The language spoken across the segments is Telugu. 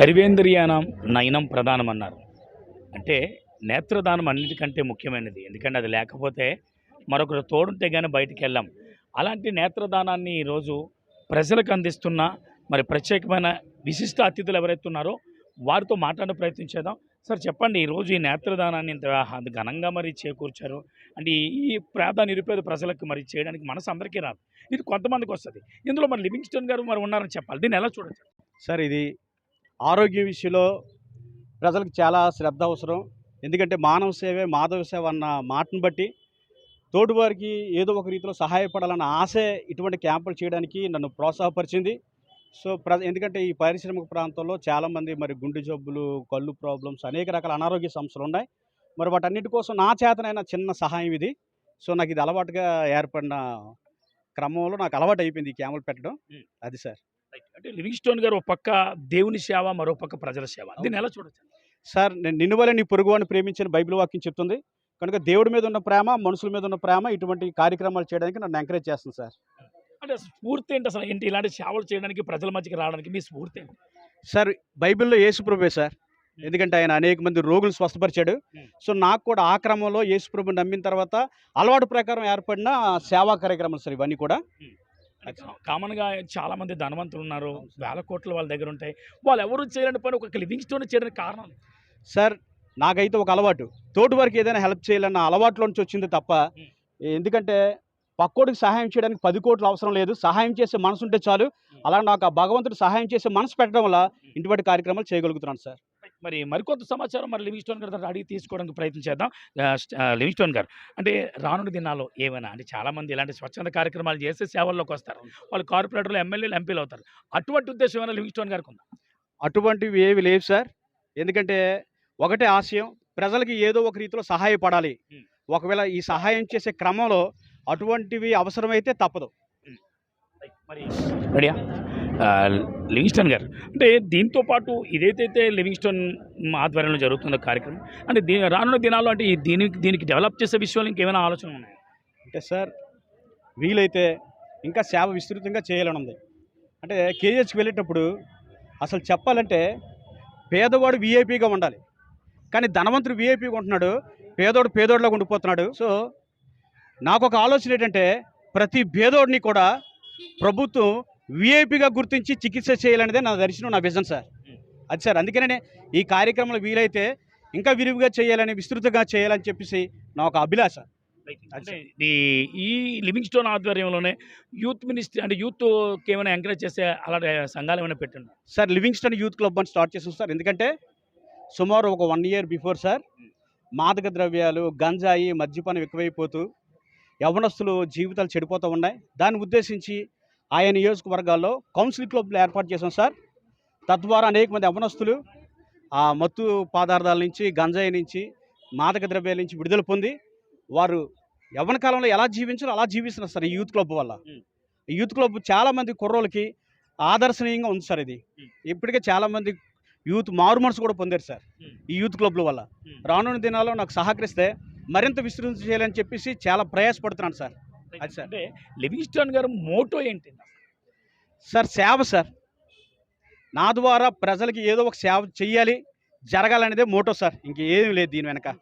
సర్వేంద్రియానం నయనం ప్రధానం అన్నారు అంటే నేత్రదానం అన్నిటికంటే ముఖ్యమైనది. ఎందుకంటే అది లేకపోతే మరొకరు తోడుంటే కానీ బయటికి వెళ్ళాం అలాంటి నేత్రదానాన్ని ఈరోజు ప్రజలకు అందిస్తున్న మరి ప్రత్యేకమైన విశిష్ట అతిథులు ఎవరైతే ఉన్నారో వారితో మాట్లాడే ప్రయత్నం చేద్దాం. సార్ చెప్పండి ఈరోజు ఈ నేత్రదానాన్ని ఇంత ఘనంగా మరి చేకూర్చారు. అంటే ఈ- ఈ పేద నిరుపేద ప్రజలకు మరి చేయడానికి మనసు అందరికీ రాదు. ఇది కొంతమందికి వస్తుంది. ఇందులో మరి లివింగ్స్టన్ గారు మరి ఉన్నారని చెప్పాలి. దీన్ని ఎలా చూడొచ్చు? సార్ ఇది ఆరోగ్య విషయంలో ప్రజలకు చాలా శ్రద్ధ అవసరం. ఎందుకంటే మానవ సేవే మాధవ సేవ అన్న మాటను బట్టి తోటివారికి ఏదో ఒక రీతిలో సహాయపడాలన్న ఆశే ఇటువంటి క్యాంపులు చేయడానికి నన్ను ప్రోత్సాహపరిచింది. సో ప్ర ఎందుకంటే ఈ పారిశ్రామిక ప్రాంతంలో చాలామంది మరి గుండె జబ్బులు కళ్ళు ప్రాబ్లమ్స్ అనేక రకాల అనారోగ్య సమస్యలు ఉన్నాయి. మరి వాటన్నిటి కోసం నా చేతనైన చిన్న సహాయం ఇది. సో నాకు ఇది అలవాటుగా ఏర్పడిన క్రమంలో నాకు అలవాటు అయిపోయింది ఈ క్యాంపులు పెట్టడం. అది సార్. అంటే లివింగ్స్టోన్ గారు ఒక పక్క దేవుని సేవ మరో పక్క ప్రజల సేవ. దీన్ని ఎలా చూడొచ్చు? సార్ నేను నిన్ను వల్ల నీ పొరుగువాడిని ప్రేమించిన బైబిల్ వాక్యం చెప్తుంది. కనుక దేవుడి మీద ఉన్న ప్రేమ మనుషుల మీద ఉన్న ప్రేమ ఇటువంటి కార్యక్రమాలు చేయడానికి నన్ను ఎంకరేజ్ చేస్తుంది సార్. అంటే స్ఫూర్తి ఏంటి అసలు? ఏంటి ఇలాంటి సేవలు చేయడానికి ప్రజల మధ్యకి రావడానికి మీ స్ఫూర్తి ఏంటి? సార్ బైబిల్లో యేసుప్రభే సార్. ఎందుకంటే ఆయన అనేక మంది రోగులు స్వస్థపరిచాడు. Hmm. సో నాకు కూడా ఆ క్రమంలో యేసుప్రభు నమ్మిన తర్వాత అలవాటు ప్రకారం ఏర్పడిన సేవా కార్యక్రమాలు సార్ ఇవన్నీ కూడా. కామన్గా చాలా మంది ధనవంతులు ఉన్నారు వేల కోట్ల వాళ్ళ దగ్గర ఉంటాయి. వాళ్ళు ఎవరు చేయలేని పని ఒక లివింగ్స్టోన్ చేయడానికి కారణం? సార్ నాకైతే ఒక అలవాటు. తోటి వారికి ఏదైనా హెల్ప్ చేయాలన్న అలవాట్లో నుంచి వచ్చింది తప్ప. ఎందుకంటే పక్కోడికి సహాయం చేయడానికి పది కోట్లు అవసరం లేదు. సహాయం చేసే మనసు ఉంటే చాలు అలా నాకు ఆ భగవంతుడు సహాయం చేసే మనసు పెట్టడం వల్ల ఇటువంటి కార్యక్రమాలు చేయగలుగుతున్నాను సార్. మరి మరికొంత సమాచారం మరి లివింగ్స్టోన్ గారి అడిగి తీసుకోవడానికి ప్రయత్నం చేద్దాం. లివింగ్స్టోన్ గారు. అంటే రానున్న దినాల్లో ఏమైనా అంటే చాలా మంది ఇలాంటి స్వచ్ఛంద కార్యక్రమాలు చేసే సేవల్లోకి వస్తారు. వాళ్ళు కార్పొరేటర్లు ఎమ్మెల్యేలు ఎంపీలు అవుతారు. అటువంటి ఉద్దేశం ఏమైనా లివింగ్స్టోన్ గారికి ఉందా? అటువంటివి ఏవి లేవు సార్. ఎందుకంటే ఒకటే ఆశయం ప్రజలకి ఏదో ఒక రీతిలో సహాయపడాలి. ఒకవేళ ఈ సహాయం చేసే క్రమంలో అటువంటివి అవసరమైతే తప్పదు. మరి రెడీయా? లివింగ్స్టన్ గారు. అంటే దీంతో పాటు ఇదైతే లివింగ్స్టన్ ఆధ్వర్యంలో జరుగుతున్న కార్యక్రమం. అంటే దీని రానున్న దినాల్లో అంటే దీనికి దీనికి డెవలప్ చేసే విషయంలో ఇంకేమైనా ఆలోచన ఉన్నాయి? అంటే సార్ వీలైతే ఇంకా సేవ విస్తృతంగా చేయాలని ఉంది అంటే కేజీహెచ్కి వెళ్ళేటప్పుడు అసలు చెప్పాలంటే పేదవాడు వీఐపీగా ఉండాలి. కానీ ధనవంతుడు వీఐపీగా ఉంటున్నాడు పేదోడు పేదోడిలాగా ఉండిపోతున్నాడు. సో నాకు ఒక ఆలోచన ఏంటంటే ప్రతి పేదోడిని కూడా ప్రభుత్వం వీఐపీగా గుర్తించి చికిత్స చేయాలనేదే నా దర్శనం నా విజన్ సార్. అది సార్ అందుకనే ఈ కార్యక్రమంలో వీలైతే ఇంకా విరివిగా చేయాలని విస్తృతంగా చేయాలని చెప్పేసి నా ఒక అభిలాష. అంటే ఈ లివింగ్ స్టోన్ ఆధ్వర్యంలోనే యూత్ మినిస్ట్రీ అంటే యూత్ ఏమైనా ఎంకరేజ్ చేసే అలాంటి సంఘాలు ఏమైనా పెట్టండి? సార్ లివింగ్స్టన్ యూత్ క్లబ్ అని స్టార్ట్ చేసాం సార్. ఎందుకంటే సుమారు ఒక వన్ ఇయర్ బిఫోర్ సార్ మాదక ద్రవ్యాలు గంజాయి మద్యపానం ఎక్కువైపోతూ యవనస్తులు జీవితాలు చెడిపోతూ ఉన్నాయి. దాన్ని ఉద్దేశించి ఆయా నియోజకవర్గాల్లో కౌన్సిల్ క్లబ్లు ఏర్పాటు చేసాం సార్ తద్వారా అనేక మంది యవనస్తులు ఆ మత్తు పదార్థాల నుంచి గంజాయి నుంచి మాదక ద్రవ్యాల నుంచి విడుదల పొంది వారు యవ్వన కాలంలో ఎలా జీవించాలో అలా జీవిస్తున్నారు సార్ ఈ యూత్ క్లబ్ వల్ల. ఈ యూత్ క్లబ్ చాలామంది కుర్రోళ్ళకి ఆదర్శనీయంగా ఉంది సార్ ఇది. ఇప్పటికే చాలామంది యూత్ మారు మనసు కూడా పొందారు సార్. ఈ యూత్ క్లబ్ల వల్ల రానున్న దినాల్లో నాకు సహకరిస్తే మరింత విస్తృతం చేయాలని చెప్పేసి చాలా ప్రయాసపడుతున్నాను సార్ అది సార్. అంటే లివింగ్ స్టోన్ గారు మోటో ఏంటి? సార్ సేవ సార్. నా ద్వారా ప్రజలకి ఏదో ఒక సేవ చెయ్యాలి జరగాలనేదే మోటో సార్. ఇంకేం లేదు దీని వెనక.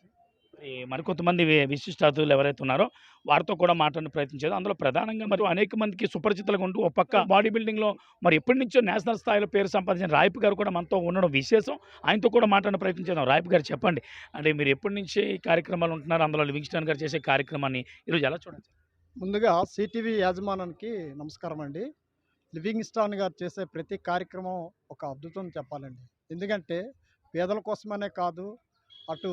మరికొంతమంది వి- విశిష్ట అతిథులు ఎవరైతే ఉన్నారో వారితో కూడా మాట్లాడే ప్రయత్నం చేద్దాం. అందులో ప్రధానంగా మరి అనేక మందికి సుపరిచితులుగా ఉంటూ ఒక పక్క బాడీ బిల్డింగ్లో మరి ఎప్పటి నుంచో నేషనల్ స్థాయిలో పేరు సంపాదించిన రాయపు గారు కూడా మనతో ఉండడం విశేషం. ఆయనతో కూడా మాట్లాడే ప్రయత్నం చేద్దాం. రాయపు గారు చెప్పండి. అంటే మీరు ఎప్పటి నుంచి ఈ కార్యక్రమాలు ఉంటున్నారు? అందులో లివింగ్స్టన్ గారు చేసే కార్యక్రమాన్ని ఈరోజు ఎలా చూడొచ్చు? ముందుగా సిటీవీ యాజమానానికి నమస్కారం అండి లివింగ్ స్టాన్ గారు చేసే ప్రతి కార్యక్రమం ఒక అద్భుతం చెప్పాలండి. ఎందుకంటే పేదల కోసమనే కాదు అటు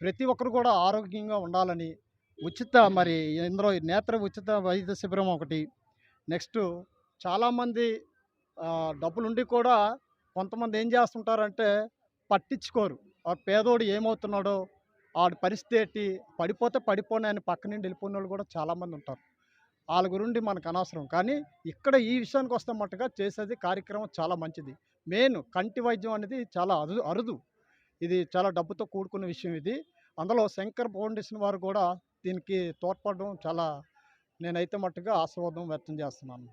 ప్రతి ఒక్కరు కూడా ఆరోగ్యంగా ఉండాలని ఉచిత మరి ఇందులో నేత్ర ఉచిత వైద్య శిబిరం ఒకటి నెక్స్ట్ చాలామంది డబ్బులుండి కూడా కొంతమంది ఏం చేస్తుంటారంటే పట్టించుకోరు. ఆ పేదోడు ఏమవుతున్నాడో ఆడి పరిస్థితి ఏంటి? పడిపోతే పడిపోనాయని పక్క నుండి వెళ్ళిపోయిన వాళ్ళు కూడా చాలామంది ఉంటారు. వాళ్ళ గురించి మనకు అనవసరం. కానీ ఇక్కడ ఈ విషయానికి వస్తే మట్టుగా చేసేది కార్యక్రమం చాలా మంచిది. మెయిన్ కంటి వైద్యం అనేది చాలా అరుదు అరుదు. ఇది చాలా డబ్బుతో కూడుకున్న విషయం ఇది. అందులో శంకర్ ఫౌండేషన్ వారు కూడా దీనికి తోడ్పడడం చాలా నేనైతే మట్టుగా ఆశీర్వాదం వ్యక్తం చేస్తున్నాను.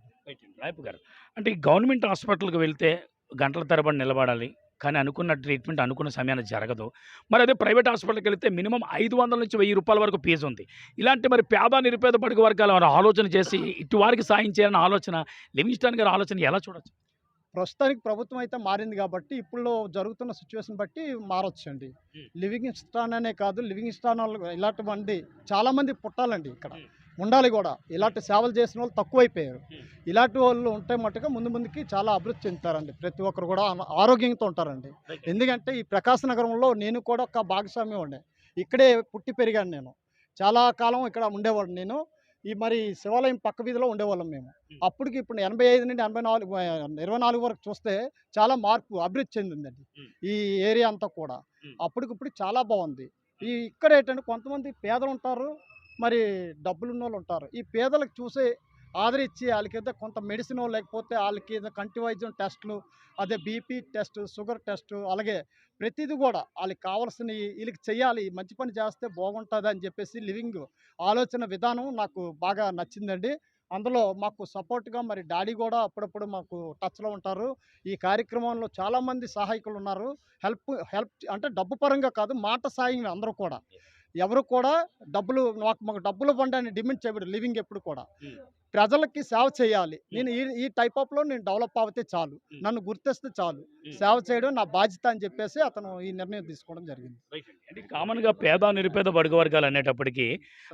రాయపు గారు. అంటే ఈ గవర్నమెంట్ హాస్పిటల్కి వెళ్తే గంటల తరబడి నిలబడాలి. కానీ అనుకున్న ట్రీట్మెంట్ అనుకున్న సమయానికి జరగదు. మరి అదే ప్రైవేట్ హాస్పిటల్కి వెళితే మినిమం ఐదు వందల నుంచి వెయ్యి రూపాయల వరకు ఫీజు ఉంది. ఇలాంటి మరి పేద నిరుపేద బడుగు వర్గాల వారు ఆలోచన చేసి ఇటు వారికి సాయం చేయాలన్న ఆలోచన లివింగ్స్టన్ గారి ఆలోచన ఎలా చూడొచ్చు? ప్రస్తుతానికి ప్రభుత్వం అయితే మారింది కాబట్టి ఇప్పుడు జరుగుతున్న సిచ్యువేషన్ బట్టి మారొచ్చు అండి. లివింగ్ స్టాన్ అనే కాదు లివింగ్ స్టాన్ వాళ్ళు ఇలాంటి మంది చాలా మంది పుట్టాలండి ఇక్కడ. ఉండాలి కూడా. ఇలాంటి సేవలు చేసిన వాళ్ళు తక్కువైపోయారు. ఇలాంటి వాళ్ళు ఉంటే మట్టుగా ముందు ముందుకి చాలా అభివృద్ధి చెందుతారండి. ప్రతి ఒక్కరు కూడా ఆరోగ్యంతో ఉంటారండి. ఎందుకంటే ఈ ప్రకాశ నగరంలో నేను కూడా ఒక భాగస్వామ్యం ఉండే ఇక్కడే పుట్టి పెరిగాను నేను. చాలా కాలం ఇక్కడ ఉండేవాడు నేను. ఈ మరి శివాలయం పక్క వీధిలో ఉండేవాళ్ళం మేము. అప్పటికి ఇప్పుడు ఎనభై ఐదు నుండి ఎనభై నాలుగు ఇరవై నాలుగు వరకు చూస్తే చాలా మార్పు అభివృద్ధి చెందిందండి. ఈ ఏరియా అంతా కూడా. అప్పటికి ఇప్పుడు చాలా బాగుంది. ఈ ఇక్కడ ఏంటంటే కొంతమంది పేదలు ఉంటారు మరి డబ్బులు ఉన్న వాళ్ళు ఉంటారు ఈ పేదలకు చూసే ఆదరించి వాళ్ళకి కొంత మెడిసిన్ లేకపోతే వాళ్ళకి ఏదో కంటి వైద్యం టెస్టులు అదే బీపీ టెస్ట్ షుగర్ టెస్ట్ అలాగే ప్రతిదీ కూడా వాళ్ళకి కావాల్సినవి వీళ్ళకి చేయాలి మంచి పని చేస్తే బాగుంటుంది అని చెప్పేసి లివింగ్ ఆలోచన విధానం నాకు బాగా నచ్చిందండి. అందులో మాకు సపోర్ట్గా మరి డాడీ కూడా అప్పుడప్పుడు మాకు టచ్లో ఉంటారు. ఈ కార్యక్రమంలో చాలామంది సహాయకులు ఉన్నారు హెల్ప్ హెల్ప్ అంటే డబ్బు పరంగా కాదు మాట సాయం అందరూ కూడా. ఎవరు కూడా డబ్బులు మాకు మాకు డబ్బులు పండని డిమాండ్ చేయబడి లివింగ్ ఎప్పుడు కూడా. ప్రజలకి సేవ చేయాలి. నేను ఈ ఈ టైప్ ఆఫ్లో నేను డెవలప్ అవుతే చాలు. నన్ను గుర్తిస్తే చాలు. సేవ చేయడం నా బాధ్యత అని చెప్పేసి అతను ఈ నిర్ణయం తీసుకోవడం జరిగింది. అంటే కామన్గా పేద నిరుపేద బడుగు వర్గాలు అనేటప్పటికీ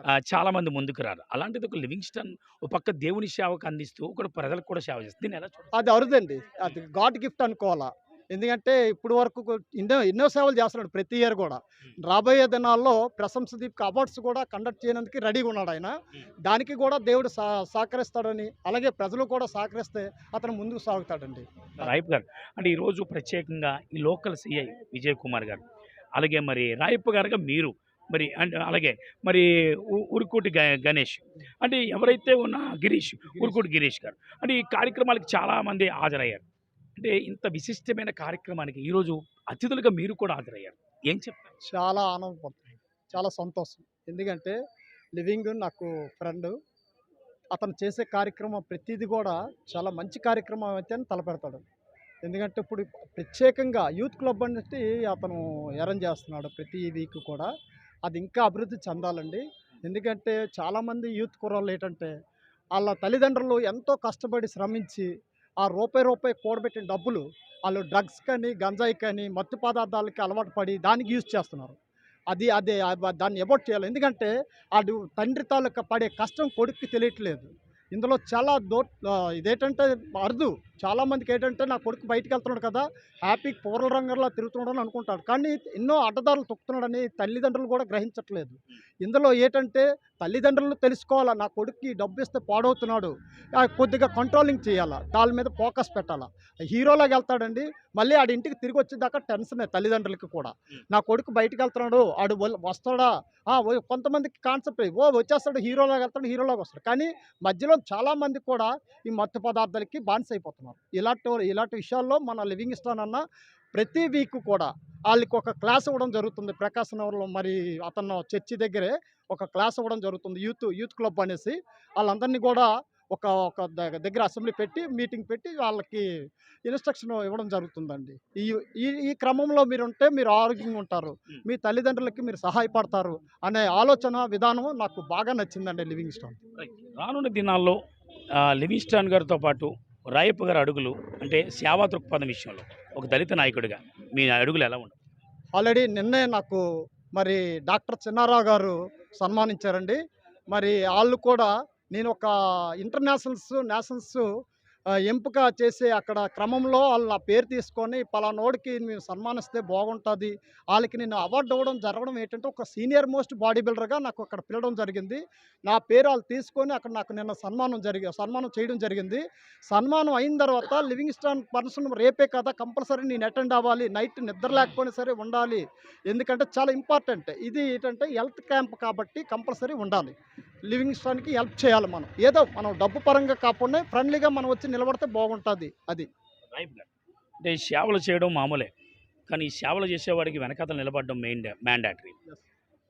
ఆ, చాలా మంది ముందుకు రారు. అలాంటిది ఒక లివింగ్స్టన్ ఒక పక్క దేవుని సేవకు అందిస్తూ ఒక ప్రజలకు కూడా సేవ చేస్తుంది అది అరుదండి. అది గాడ్ గిఫ్ట్ అనుకోవాలా. ఎందుకంటే ఇప్పుడు వరకు ఎన్నో ఎన్నో సేవలు చేస్తున్నాడు ప్రతి ఇయర్ కూడా. రాబోయే దినాల్లో ప్రశంసదీప్ అవార్డ్స్ కూడా కండక్ట్ చేయడానికి రెడీగా ఉన్నాడు ఆయన. దానికి కూడా దేవుడు సహ సహకరిస్తాడని అలాగే ప్రజలు కూడా సహకరిస్తే అతను ముందుకు సాగుతాడండి. రాయప్ గారు. అంటే ఈరోజు ప్రత్యేకంగా ఈ లోకల్ సిఐ విజయ్ కుమార్ గారు అలాగే మరి రాయప్ప గారుగా మీరు మరి అంటే అలాగే మరి ఉరుకుటి గణేష్ అంటే ఎవరైతే ఉన్న గిరీష్ ఉరుకుటి గిరీష్ గారు. అంటే ఈ కార్యక్రమాలకు చాలామంది హాజరయ్యారు. అంటే ఇంత విశిష్టమైన కార్యక్రమానికి ఈరోజు అతిథులుగా మీరు కూడా హాజరయ్యారు. ఏం చెప్తారు చాలా ఆనందపడుతుంది చాలా సంతోషం. ఎందుకంటే లివింగ్ నాకు ఫ్రెండ్. అతను చేసే కార్యక్రమం ప్రతిదీ కూడా చాలా మంచి కార్యక్రమం అయితే అని తలపెడతాడు. ఎందుకంటే ఇప్పుడు ప్రత్యేకంగా యూత్ క్లబ్ అనేది అతను అరేంజ్ చేస్తున్నాడు ప్రతి వీక్ కూడా. అది ఇంకా అభివృద్ధి చెందాలండి. ఎందుకంటే చాలామంది యూత్ కుర్రాళ్ళు ఏంటంటే వాళ్ళ తల్లిదండ్రులు ఎంతో కష్టపడి శ్రమించి ఆ రూపాయి రూపాయి కూడబెట్టిన డబ్బులు వాళ్ళు డ్రగ్స్ కానీ గంజాయి కానీ మత్తు పదార్థాలకి అలవాటు పడి దానికి యూజ్ చేస్తున్నారు. అది అదే దాన్ని అబౌట్ చేయాలి. ఎందుకంటే అది తండ్రి తాలూకా పడే కష్టం కొడుక్కి తెలియట్లేదు. ఇందులో చాలా దో ఇదేంటంటే అరుదు. చాలామందికి ఏంటంటే నా కొడుకు బయటకు వెళ్తున్నాడు కదా హ్యాపీ పూర్వ రంగంలో తిరుగుతున్నాడు అనుకుంటాడు కానీ ఎన్నో అడ్డదారులు తొక్కుతున్నాడని తల్లిదండ్రులు కూడా గ్రహించట్లేదు. ఇందులో ఏంటంటే తల్లిదండ్రులు తెలుసుకోవాలా నా కొడుక్కి డబ్బు ఇస్తే పాడవుతున్నాడు కొద్దిగా కంట్రోలింగ్ చేయాలా దాని మీద ఫోకస్ పెట్టాలా. హీరోలాగా వెళ్తాడండి మళ్ళీ ఆడి ఇంటికి తిరిగి వచ్చేదాకా టెన్షనే తల్లిదండ్రులకి కూడా. నా కొడుకు బయటికి వెళ్తున్నాడు ఆడు వస్తాడా? కొంతమందికి కాన్సెప్ట్ ఓ వచ్చేస్తాడు హీరోలాగా వెళ్తాడు హీరోలాగా వస్తాడు. కానీ మధ్యలో చాలామంది కూడా ఈ మత్తు పదార్థాలకి బానిస అయిపోతున్నారు. ఇలాంటి ఇలాంటి విషయాల్లో మన లివింగ్ స్టాన్ అన్న ప్రతి వీక్ కూడా వాళ్ళకి ఒక క్లాస్ ఇవ్వడం జరుగుతుంది ప్రకాశ్ నగర్లో మరి అతను చర్చి దగ్గరే ఒక క్లాస్ ఇవ్వడం జరుగుతుంది. యూత్ యూత్ క్లబ్ అనేసి. వాళ్ళందరినీ కూడా ఒక ఒక దగ్గర అసెంబ్లీ పెట్టి మీటింగ్ పెట్టి వాళ్ళకి ఇన్స్ట్రక్షన్ ఇవ్వడం జరుగుతుందండి. ఈ ఈ ఈ క్రమంలో మీరు ఉంటే మీరు ఆరోగ్యంగా ఉంటారు. మీ తల్లిదండ్రులకి మీరు సహాయపడతారు అనే ఆలోచన విధానం నాకు బాగా నచ్చిందండి లివింగ్ స్టోన్. రానున్న దినాల్లో ఆ, లివింగ్స్టన్ గారితో పాటు రాయప్ప గారి అడుగులు అంటే సేవా దృక్పథం విషయంలో ఒక దళిత నాయకుడిగా మీ అడుగులు ఎలా ఉండవు? ఆల్రెడీ నిన్నే నాకు మరి డాక్టర్ చిన్నారావు గారు సన్మానించారండి. మరి వాళ్ళు కూడా నేను ఒక ఇంటర్నేషనల్స్ నేషనల్స్ ఎంపిక చేసే అక్కడ క్రమంలో వాళ్ళు నా పేరు తీసుకొని పలానోడికి మేము సన్మానిస్తే బాగుంటుంది. వాళ్ళకి నేను అవార్డు ఇవ్వడం జరగడం ఏంటంటే ఒక సీనియర్ మోస్ట్ బాడీ బిల్డర్గా నాకు అక్కడ పిలవడం జరిగింది. నా పేరు వాళ్ళు తీసుకొని అక్కడ నాకు నిన్న సన్మానం జరిగి సన్మానం చేయడం జరిగింది. సన్మానం అయిన తర్వాత లివింగ్ స్టాన్ పర్సన్ రేపే కదా కంపల్సరీ నేను అటెండ్ అవ్వాలి. నైట్ నిద్ర లేకపోయినా సరే ఉండాలి. ఎందుకంటే చాలా ఇంపార్టెంట్. ఇది ఏంటంటే హెల్త్ క్యాంప్ కాబట్టి కంపల్సరీ ఉండాలి. లివింగ్ స్టాన్కి హెల్ప్ చేయాలి మనం. ఏదో మనం డబ్బు పరంగా కాకుండా ఫ్రెండ్లీగా మనం వచ్చి నిలబడితే బాగుంటుంది అది. అంటే సేవలు చేయడం మామూలే. కానీ ఈ సేవలు చేసేవాడికి వెనకాతలు నిలబడడం మెయిన్ మ్యాండాటరీ.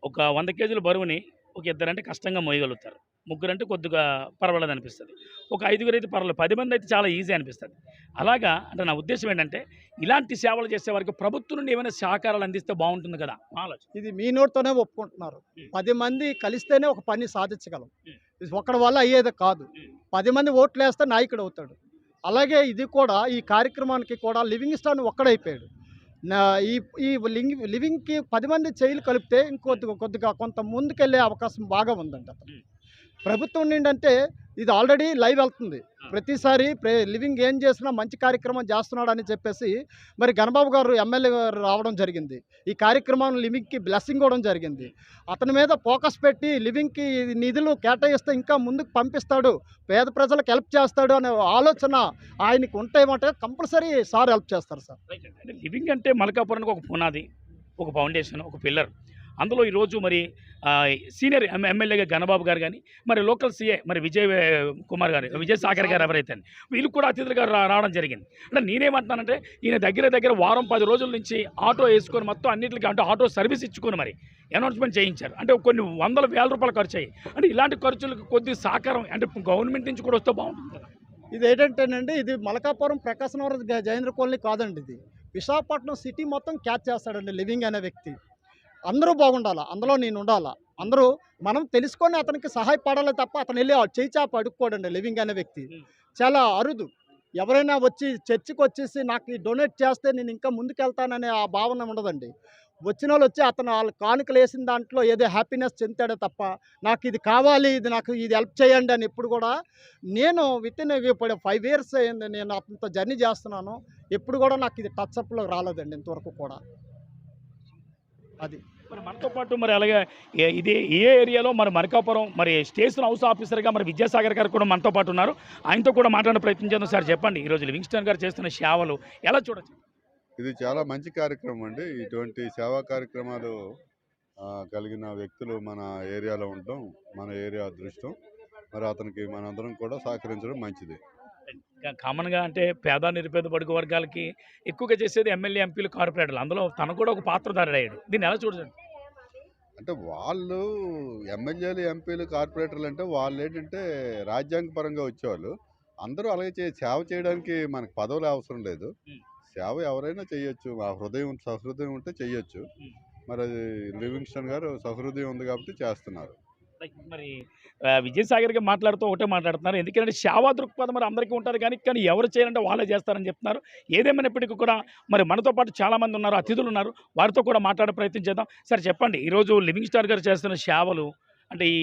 ఒక వంద కేజీల బరువుని ఒక ఇద్దరంటే కష్టంగా మోయగలుగుతారు. ముగ్గురు అంటే కొద్దిగా పర్వాలేదు అనిపిస్తుంది. ఒక ఐదుగురు అయితే పర్వాలేదు పది మంది అయితే చాలా ఈజీ అనిపిస్తుంది. అలాగా అంటే నా ఉద్దేశం ఏంటంటే ఇలాంటి సేవలు చేసే వారికి ప్రభుత్వం నుండి ఏమైనా సహకారాలు అందిస్తే బాగుంటుంది కదా? ఆలోచన. ఇది మీ నోటితోనే ఒప్పుకుంటున్నారు. పది మంది కలిస్తేనే ఒక పని సాధించగలం. ఒకడి వల్ల అయ్యేది కాదు. పది మంది ఓట్లు వేస్తే నాయకుడు అవుతాడు. అలాగే ఇది కూడా ఈ కార్యక్రమానికి కూడా లివింగ్ స్టాన్ ఒక్కడైపోయాడు. ఈ ఈ లింగ్ లివింగ్కి పది మంది చేయలు కలిపితే ఇంకొద్దిగా కొద్దిగా కొంత ముందుకెళ్ళే అవకాశం బాగా ఉందండి అతను. ఉం. ప్రభుత్వం నుండి అంటే ఇది ఆల్రెడీ లైవ్ వెళ్తుంది. ప్రతిసారి ప్రే లివింగ్ ఏం చేసినా మంచి కార్యక్రమం చేస్తున్నాడు అని చెప్పేసి మరి గణబాబు గారు ఎమ్మెల్యే గారు రావడం జరిగింది. ఈ కార్యక్రమం లివింగ్కి బ్లెస్సింగ్ ఇవ్వడం జరిగింది. అతని మీద ఫోకస్ పెట్టి లివింగ్కి నిధులు కేటాయిస్తే ఇంకా ముందుకు పంపిస్తాడు పేద ప్రజలకు హెల్ప్ చేస్తాడు అనే ఆలోచన ఆయనకి ఉంటేమంటే కంపల్సరీ సార్ హెల్ప్ చేస్తారు సార్. లివింగ్ అంటే మలకాపురానికి ఒక పునాది ఒక ఫౌండేషన్ ఒక పిల్లర్. అందులో ఈరోజు మరి సీనియర్ ఎమ్మెల్యేగా గణబాబు గారు కానీ మరి లోకల్ సీఏ మరి విజయ్ కుమార్ గారు విజయ్ సాగర్ గారు ఎవరైతే వీళ్ళు కూడా అతిథులుగా రా- రావడం జరిగింది. అంటే నేనేమంటున్నానంటే ఈయన దగ్గర దగ్గర వారం పది రోజుల నుంచి ఆటో వేసుకొని మొత్తం అన్నింటికి అంటే ఆటో సర్వీస్ ఇచ్చుకొని మరి అనౌన్స్మెంట్ చేయించారు. అంటే కొన్ని వందల వేల రూపాయలు ఖర్చు అయ్యాయి. అంటే ఇలాంటి ఖర్చులకు కొద్ది సహకారం అంటే గవర్నమెంట్ నుంచి కూడా వస్తే బాగుంటుంది ఇది ఏంటంటేనండి ఇది మలకాపురం ప్రకాశనవరం జయేంద్ర కాలనీ కాదండి ఇది. విశాఖపట్నం సిటీ మొత్తం క్యాచ్ చేస్తాడండి లివింగ్ అనే వ్యక్తి. అందరూ బాగుండాలా? అందులో నేను ఉండాలా? అందరూ మనం తెలుసుకొని అతనికి సహాయపడాలి తప్ప అతను వెళ్ళి చేయి చాప అడుక్కోడండి లివింగ్ అనే వ్యక్తి. చాలా అరుదు. ఎవరైనా వచ్చి చర్చికి వచ్చేసి నాకు ఈ డొనేట్ చేస్తే నేను ఇంకా ముందుకెళ్తాననే ఆ భావన ఉండదండి. వచ్చిన వాళ్ళు వచ్చి అతను వాళ్ళ కానుకలు వేసిన దాంట్లో ఏదో హ్యాపీనెస్ చెందాడే తప్ప నాకు ఇది కావాలి ఇది నాకు ఇది హెల్ప్ చేయండి అని ఎప్పుడు కూడా నేను విత్ ఇన్ ఇప్పుడు ఫైవ్ ఇయర్స్ అయింది నేను అతనితో జర్నీ చేస్తున్నాను. ఎప్పుడు కూడా నాకు ఇది టచ్ అప్లో రాలేదండి ఇంతవరకు కూడా. అది. మరి మనతో పాటు మరి అలాగే ఏ- ఇది ఏ ఏరియాలో మరి మరకాపురం మరి స్టేషన్ హౌస్ ఆఫీసర్గా మరి విద్యాసాగర్ గారు కూడా మనతో పాటు ఉన్నారు. ఆయనతో కూడా మాట్లాడే ప్రయత్నం చేద్దాం. సార్ చెప్పండి. ఈరోజు లివింగ్స్టన్ గారు చేస్తున్న సేవలు ఎలా చూడొచ్చు? ఇది చాలా మంచి కార్యక్రమం అండి. ఇటువంటి సేవా కార్యక్రమాలు కలిగిన వ్యక్తులు మన ఏరియాలో ఉండటం మన ఏరియా అదృష్టం. మరి అతనికి మనందరం కూడా సహకరించడం మంచిది. కామన్గా అంటే పేద నిరుపేద బడుగు వర్గాలకి ఎక్కువగా చేసేది ఎమ్మెల్యే ఎంపీలు కార్పొరేటర్లు. అందులో తను కూడా ఒక పాత్రధారుడు అయ్యాడు దీన్ని ఎలా చూడొచ్చు? అంటే వాళ్ళు ఎమ్మెల్యేలు ఎంపీలు కార్పొరేటర్లు అంటే వాళ్ళు ఏంటంటే రాజ్యాంగపరంగా వచ్చేవాళ్ళు. అందరూ అలాగే చే సేవ చేయడానికి మనకు పదవులు అవసరం లేదు. సేవ ఎవరైనా చేయొచ్చు. ఆ హృదయం సహృదయం ఉంటే చేయొచ్చు. మరి అది లివింగ్స్టన్ గారు సహృదయం ఉంది కాబట్టి చేస్తున్నారు. మరి విజయసాగర్గా విజయసాగర్ గారు మాట్లాడుతూ ఒకటే మాట్లాడుతున్నారు. ఎందుకంటే సేవా దృక్పథం మరి అందరికీ ఉంటుంది కానీ కానీ ఎవరు చేయాలంటే వాళ్ళే చేస్తారని చెప్తున్నారు. ఏదేమైనప్పటికీ కూడా మరి మనతో పాటు చాలామంది ఉన్నారు అతిథులు ఉన్నారు. వారితో కూడా మాట్లాడే ప్రయత్నం చేద్దాం. సార్ చెప్పండి. ఈరోజు లివింగ్ స్టార్ గారు చేస్తున్న సేవలు అంటే ఈ